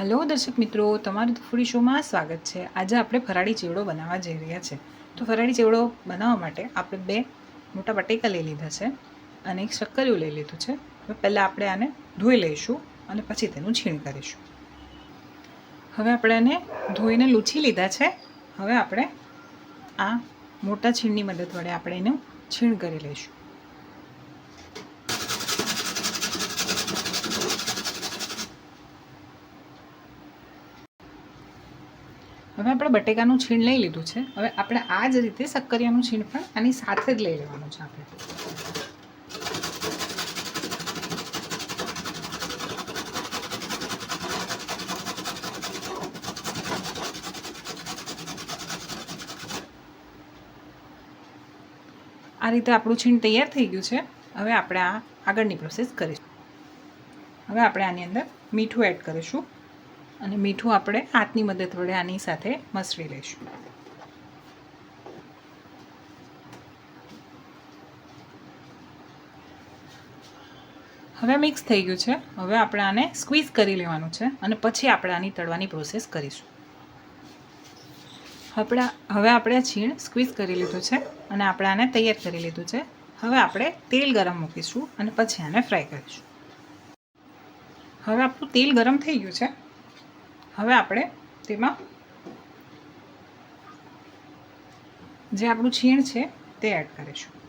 Hello દર્શક મિત્રો, તમારું ફૂડી શોમાં સ્વાગત છે. આજે આપણે ફરાળી ચેવડો બનાવવા જઈ રહ્યા છે. તો ફરાળી ચેવડો બનાવવા માટે આપણે બે મોટા બટેકા લઈ લીધા છે અને એક શક્કરિયું લઈ લીધું છે. હવે પહેલાં આપણે આને ધોઈ લઈશું અને પછી તેનું છીણ કરીશું. હવે આપણે આને ધોઈને લૂછી લીધા છે. હવે આપણે આ મોટા છીણની મદદ વડે આપણે એનું છીણ કરી લઈશું. હવે આપણે બટેકાનું છીણ લઈ લીધું છે. હવે આપણે આ જ રીતે શક્કરિયાનું છીણ પણ આની સાથે જ લઈ લેવાનું છે આપણે. આ રીતે આપણું છીણ તૈયાર થઈ ગયું છે. હવે આપણે આ આગળની પ્રોસેસ કરીશું. હવે આપણે આની અંદર મીઠું એડ કરીશું. અને મીઠું આપણે હાથની મદદ વડે આની સાથે મસળી લઈશું. હવે મિક્સ થઈ ગયું છે. હવે આપણે આને સ્ક્વીઝ કરી લેવાનું છે અને પછી આપણે આની તળવાની પ્રોસેસ કરીશું. આપણા હવે આપણે છીણ સ્ક્વીઝ કરી લીધું છે અને આપણે આને તૈયાર કરી લીધું છે. હવે આપણે તેલ ગરમ મૂકીશું અને પછી આને ફ્રાય કરીશું. હવે આપણું તેલ ગરમ થઈ ગયું છે. હવે આપણે તેમાં જે આપણું છીણ છે તે એડ કરીશું.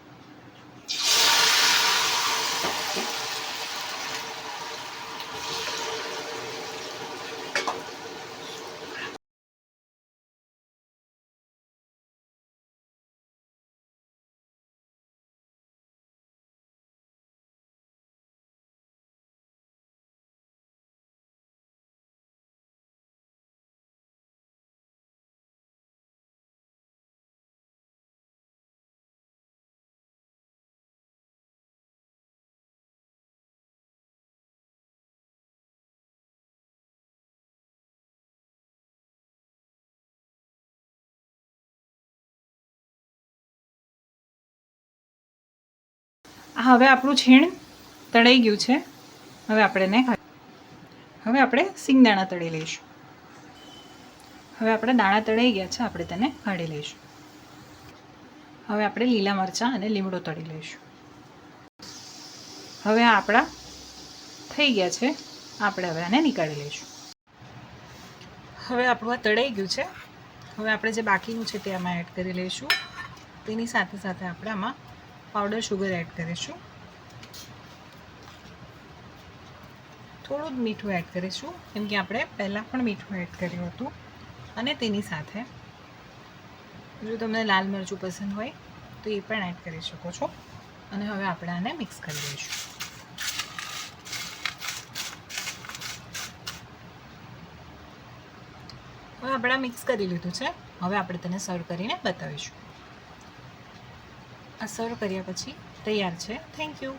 હવે આપણું છીણ તળાઈ ગયું છે. હવે આપણે એને હવે આપણે સિંગદાણા તળી લઈશું. હવે આપણે દાણા તળાઈ ગયા છે, આપણે તેને કાઢી લઈશું. હવે આપણે લીલા મરચાં અને લીમડો તળી લઈશું. હવે આપણા થઈ ગયા છે, આપણે હવે આને નીકાળી લઈશું. હવે આપણું આ તળાઈ ગયું છે. હવે આપણે જે બાકીનું છે તે આમાં એડ કરી લઈશું. તેની સાથે સાથે આપણે આમાં પાવડર શુગર એડ કરીશું. થોડું જ મીઠું એડ કરીશું, કેમ કે આપણે પહેલાં પણ મીઠું એડ કર્યું હતું. અને તેની સાથે, જો તમને લાલ મરચું પસંદ હોય, તો એ પણ એડ કરી શકો છો. અને હવે આપણે આને મિક્સ કરી દઈશું. હવે આપણે મિક્સ કરી લીધું છે. હવે આપણે તેને સર્વ કરીને બતાવીશું. આ સર્વ કર્યા પછી તૈયાર છે. Thank you